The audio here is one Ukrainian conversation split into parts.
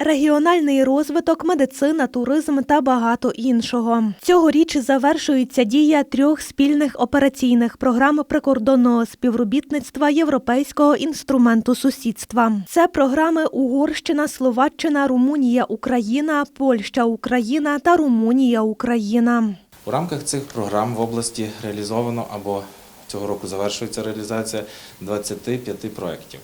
регіональний розвиток, медицина, туризм та багато іншого. Цьогоріч завершується дія трьох спільних операційних програм прикордонного співробітництва Європейського інструменту сусідства. Це програми Угорщина, Словаччина, Румунія, Україна, Польща, Україна та Румунія, Україна. У рамках цих програм в області реалізовано або цього року завершується реалізація 25 проєктів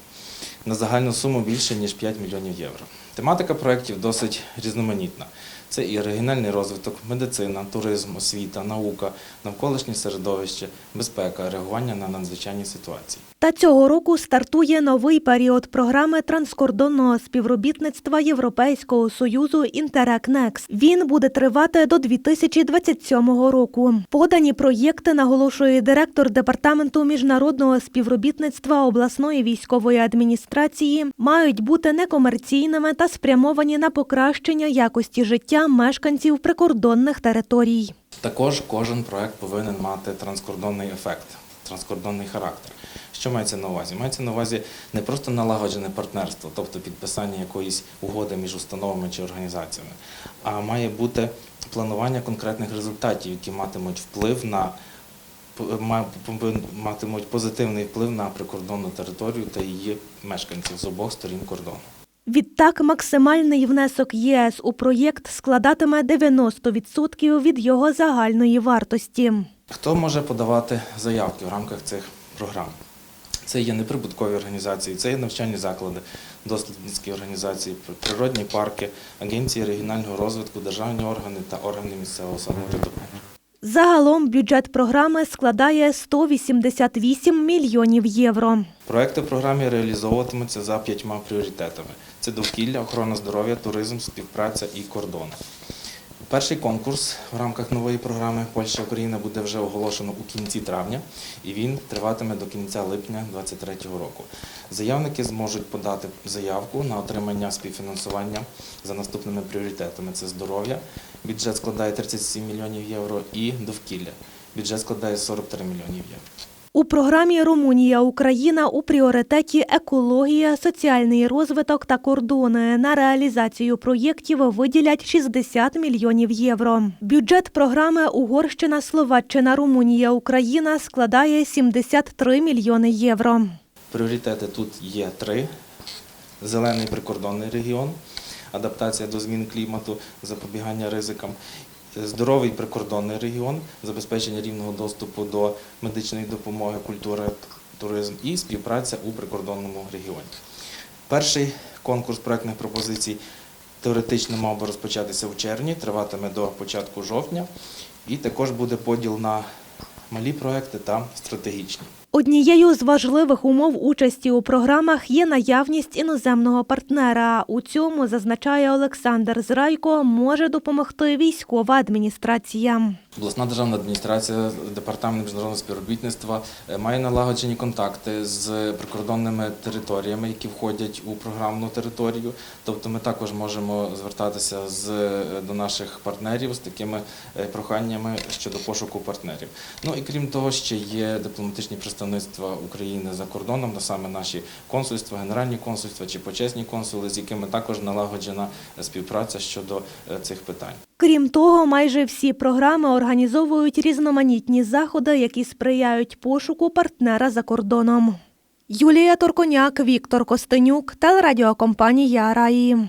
на загальну суму більше ніж 5 мільйонів євро. Тематика проєктів досить різноманітна. Це і регіональний розвиток, медицина, туризм, освіта, наука, навколишнє середовище, безпека, реагування на надзвичайні ситуації. Та цього року стартує новий період програми транскордонного співробітництва Європейського союзу Next. Він буде тривати до 2027 року. Подані проєкти, наголошує директор департаменту міжнародного співробітництва обласної військової адміністрації, мають бути некомерційними та спрямовані на покращення якості життя мешканців прикордонних територій. Також кожен проект повинен мати транскордонний ефект, транскордонний характер. Що мається на увазі? Мається на увазі не просто налагоджене партнерство, тобто підписання якоїсь угоди між установами чи організаціями, а має бути планування конкретних результатів, які матимуть вплив на матимуть позитивний вплив на прикордонну територію та її мешканців з обох сторін кордону. Відтак, максимальний внесок ЄС у проєкт складатиме 90% від його загальної вартості. Хто може подавати заявки в рамках цих програм? Це є неприбуткові організації, це є навчальні заклади, дослідницькі організації, природні парки, агенції регіонального розвитку, державні органи та органи місцевого самоврядування. Загалом бюджет програми складає 188 мільйонів євро. Проекти в програмі реалізовуватимуться за п'ятьма пріоритетами: це довкілля, охорона здоров'я, туризм, співпраця і кордон. Перший конкурс в рамках нової програми Польща Україна буде вже оголошено у кінці травня, і він триватиме до кінця липня 2023 року. Заявники зможуть подати заявку на отримання співфінансування за наступними пріоритетами: це здоров'я. Бюджет складає 37 мільйонів євро, і довкілля. Бюджет складає 43 мільйонів євро. У програмі Румунія Україна у пріоритеті екологія, соціальний розвиток та кордони. На реалізацію проєктів виділять 60 мільйонів євро. Бюджет програми Угорщина, Словаччина, Румунія Україна складає 73 мільйони євро. Пріоритети тут є три: зелений прикордонний регіон, адаптація до змін клімату, запобігання ризикам, здоровий прикордонний регіон, забезпечення рівного доступу до медичної допомоги, культури, туризм і співпраця у прикордонному регіоні. Перший конкурс проектних пропозицій теоретично мав би розпочатися в червні, триватиме до початку жовтня, і також буде поділ на малі проекти та стратегічні. Однією з важливих умов участі у програмах є наявність іноземного партнера. У цьому зазначає Олександр Зрайко, може допомогти військова адміністрація. Обласна державна адміністрація, департамент міжнародного співробітництва е, має налагоджені контакти з прикордонними територіями, які входять у програмну територію. Тобто ми також можемо звертатися з, е, до наших партнерів з такими е, проханнями щодо пошуку партнерів. Ну і крім того, ще є дипломатичні представництва України за кордоном, а саме наші консульства, генеральні консульства чи почесні консули, з якими також налагоджена співпраця щодо цих питань. Крім того, майже всі програми організовують різноманітні заходи, які сприяють пошуку партнера за кордоном. Юлія Торконяк, Віктор Костенюк, телерадіокомпанія Раї.